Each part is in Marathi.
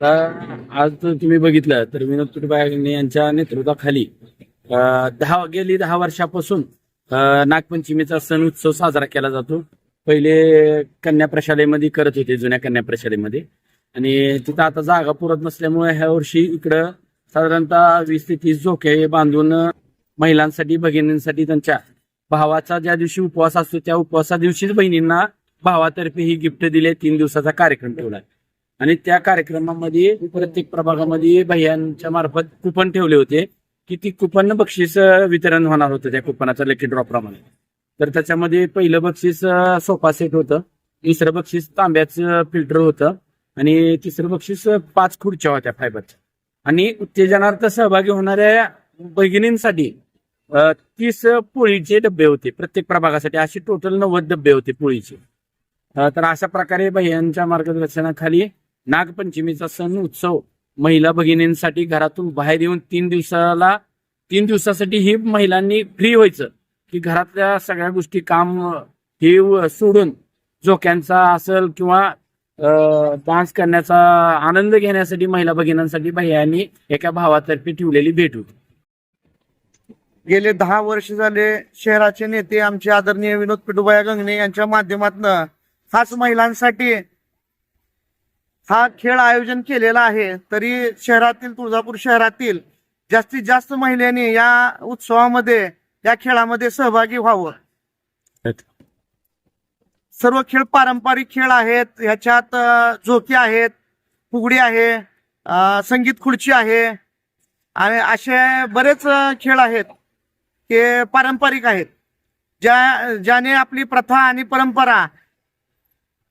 आता आज तुम्ही बघितलं तर विनोद तुटबाई यांच्या नेतृत्वाखाली दहा गेली दहा वर्षापासून नागपंचमीचा सण उत्सव साजरा केला जातो. पहिले कन्या प्रशालेमध्ये करत होते जुन्या कन्या प्रशालेमध्ये. आणि तिथं आता जागा पुरत नसल्यामुळे ह्या वर्षी इकडं साधारणतः वीस ते तीस झोके बांधून महिलांसाठी भगिनींसाठी त्यांच्या भावाचा ज्या दिवशी उपवास असतो त्या उपवासा दिवशीच बहिणींना भावातर्फे ही गिफ्ट दिले तीन दिवसाचा कार्यक्रम ठेवला. आणि त्या कार्यक्रमामध्ये प्रत्येक प्रभागामध्ये भैयांच्या मार्फत कुपन ठेवले होते. की ती कुपन बक्षीस वितरण होणार होतं त्या कुपनाचा लकी ड्रॉ प्रमाणे. तर त्याच्यामध्ये पहिलं बक्षीस सोफा सेट होतं. दुसरं बक्षीस तांब्याचं फिल्टर होतं. आणि तिसरं बक्षीस पाच खुर्च्या होत्या फायबरच्या आणि उत्तेजनार्थ सहभागी होणाऱ्या भगिनींसाठी तीस पोळीचे डबे होते. प्रत्येक प्रभागासाठी असे टोटल नव्वद डबे होते पोळीचे. तर अशा प्रकारे भैयांच्या मार्गदर्शनाखाली नागपंचमीचा सण उत्सव महिला भगिनींसाठी घरातून बाहेर येऊन तीन दिवसाला तीन दिवसासाठी ही महिलांनी फ्री व्हायचं. की घरातल्या सगळ्या गोष्टी काम हे सोडून झोक्यांचा असेल किंवा डान्स करण्याचा आनंद घेण्यासाठी महिला भगिनींसाठी भैयांनी एका भावातर्फे ठेवलेली भेट होती. गेले दहा वर्ष झाले शहराचे नेते आमचे आदरणीय विनोद पिटुबाया गंगणे यांच्या माध्यमातून खास महिलांसाठी हा खेळ आयोजन केलेला आहे. तरी शहरातील तुळजापूर शहरातील जास्तीत जास्त महिलांनी या उत्सवामध्ये या खेळामध्ये सहभागी व्हावं. सर्व खेळ पारंपरिक खेळ आहेत. ह्याच्यात झोके आहेत फुगडी आहे संगीत खुर्ची आहे आणि असे बरेच खेळ आहेत ते पारंपरिक आहेत. ज्या ज्याने आपली प्रथा आणि परंपरा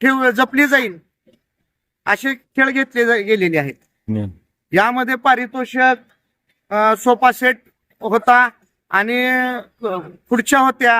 ठेव जपली जाईल. असे खेळ घेतले गेलेले आहेत. यामध्ये पारितोषिक सोफा सेट होता आणि खुर्च्या होत्या.